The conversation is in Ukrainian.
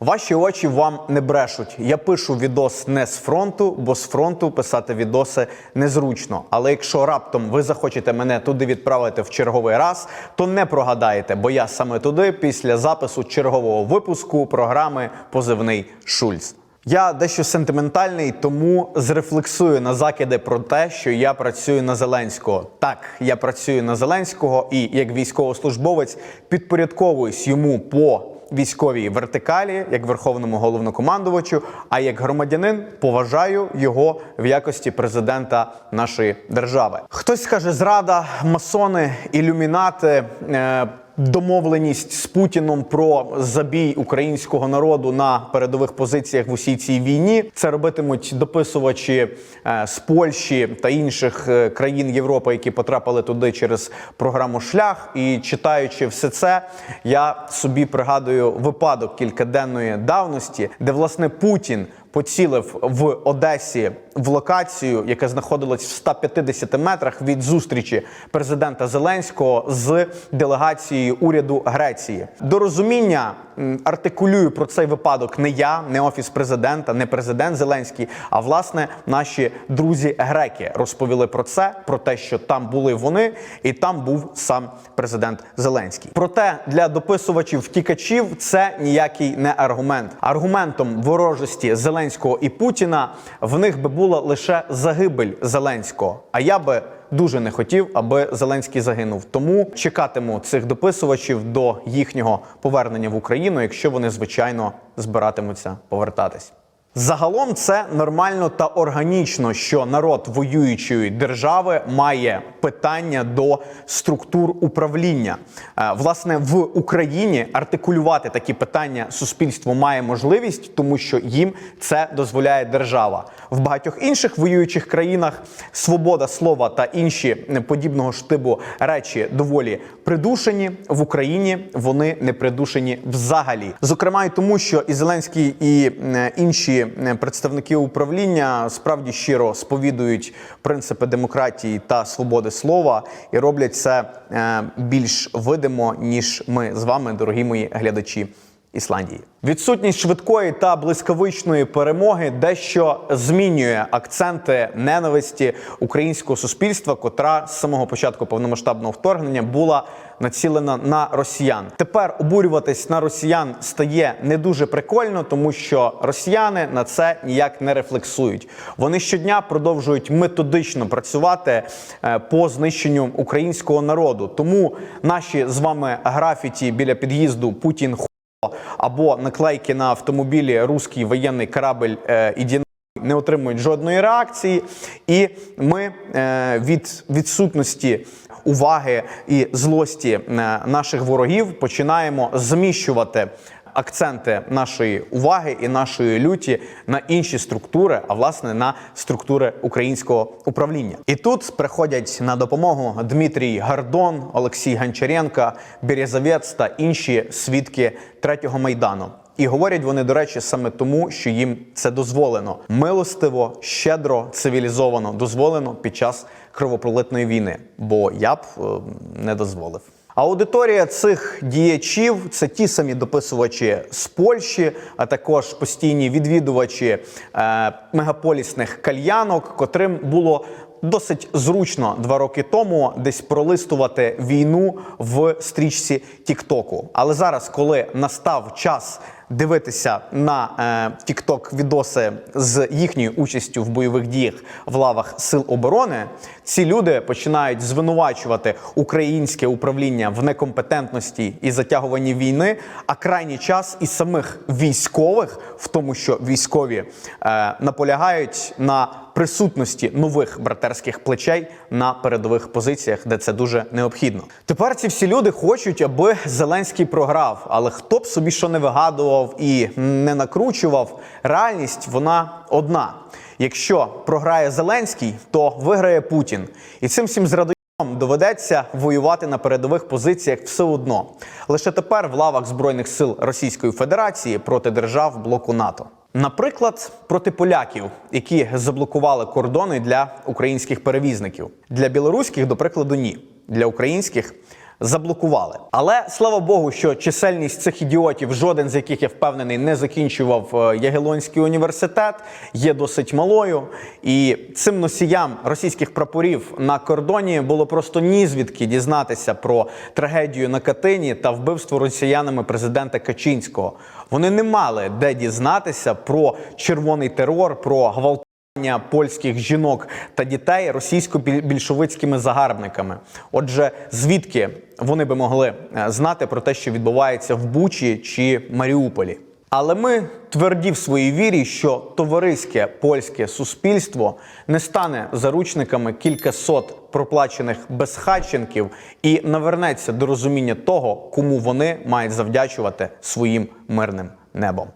Ваші очі вам не брешуть. Я пишу відос не з фронту, бо з фронту писати відоси незручно. Але якщо раптом ви захочете мене туди відправити в черговий раз, то не прогадаєте, бо я саме туди після запису чергового випуску програми Позивний Шульц. Я дещо сентиментальний, тому зрефлексую на закиди про те, що я працюю на Зеленського. Так, я працюю на Зеленського і як військовослужбовець підпорядковуюсь йому по військовій вертикалі, як верховному головнокомандувачу. А як громадянин поважаю його в якості президента нашої держави. Хтось скаже зрада, масони, ілюмінати. Е- Домовленість з Путіном про забій українського народу на передових позиціях в усій цій війні це робитимуть дописувачі е, з Польщі та інших е, країн Європи, які потрапили туди через програму Шлях. І читаючи все це, я собі пригадую випадок кількаденної давності, де власне Путін поцілив в Одесі в локацію, яка знаходилась в 150 метрах від зустрічі президента Зеленського з делегацією уряду Греції. До розуміння артикулюю про цей випадок не я, не офіс президента, не президент Зеленський, а власне наші друзі греки розповіли про це, про те, що там були вони, і там був сам президент Зеленський. Проте для дописувачів втікачів це ніякий не аргумент. Аргументом ворожості Зеленського і Путіна в них би була лише загибель Зеленського. А я би дуже не хотів, аби Зеленський загинув. Тому чекатиму цих дописувачів до їхнього повернення в Україну, якщо вони звичайно збиратимуться повертатись. Загалом це нормально та органічно, що народ воюючої держави має питання до структур управління. Е, Власне, в Україні артикулювати такі питання суспільство має можливість, тому що їм це дозволяє держава. В багатьох інших воюючих країнах свобода слова та інші подібного штибу речі доволі придушені. В Україні вони не придушені взагалі. Зокрема, і тому, що і Зеленський, і е, інші е, представники управління справді щиро сповідують принципи демократії та свободи слова і роблять це е, більш видимо, ніж ми з вами, дорогі мої глядачі. Ісландії відсутність швидкої та блискавичної перемоги дещо змінює акценти ненависті українського суспільства, котра з самого початку повномасштабного вторгнення була націлена на росіян. Тепер обурюватись на росіян стає не дуже прикольно, тому що росіяни на це ніяк не рефлексують. Вони щодня продовжують методично працювати е, по знищенню українського народу. Тому наші з вами графіті біля під'їзду Путін або наклейки на автомобілі Руський воєнний корабель е, іді не отримують жодної реакції, і ми е, від відсутності уваги і злості е, наших ворогів починаємо зміщувати акценти нашої уваги і нашої люті на інші структури, а власне на структури українського управління. І тут приходять на допомогу Дмитрій Гардон, Олексій Гончаренко, Березовець та інші свідки третього майдану. І говорять вони, до речі, саме тому, що їм це дозволено милостиво, щедро, цивілізовано дозволено під час кровопролитної війни. Бо я б е, не дозволив. Аудиторія цих діячів це ті самі дописувачі з Польщі, а також постійні відвідувачі е, мегаполісних кальянок, котрим було досить зручно два роки тому десь пролистувати війну в стрічці Тіктоку. Але зараз, коли настав час дивитися на е, відоси з їхньою участю в бойових діях в лавах сил оборони, ці люди починають звинувачувати українське управління в некомпетентності і затягуванні війни, а крайній час і самих військових в тому, що військові е, наполягають на присутності нових братерських плечей на передових позиціях, де це дуже необхідно. Тепер ці всі люди хочуть, аби Зеленський програв. Але хто б собі що не вигадував і не накручував, реальність вона одна. Якщо програє Зеленський, то виграє Путін, і цим всім зрадою. Доведеться воювати на передових позиціях все одно. Лише тепер в лавах збройних сил Російської Федерації проти держав блоку НАТО. Наприклад, проти поляків, які заблокували кордони для українських перевізників. Для білоруських, до прикладу, ні. Для українських заблокували. Але слава Богу, що чисельність цих ідіотів, жоден з яких я впевнений, не закінчував е, Ягелонський університет, є досить малою. І цим носіям російських прапорів на кордоні було просто ні звідки дізнатися про трагедію на Катині та вбивство росіянами президента Качинського. Вони не мали де дізнатися про червоний терор, про гвалт польських жінок та дітей російсько-більшовицькими загарбниками. Отже, звідки вони би могли е, знати про те, що відбувається в Бучі чи Маріуполі? Але ми тверді в своїй вірі, що товариське польське суспільство не стане заручниками кількасот проплачених безхатченків і навернеться до розуміння того, кому вони мають завдячувати своїм мирним небом.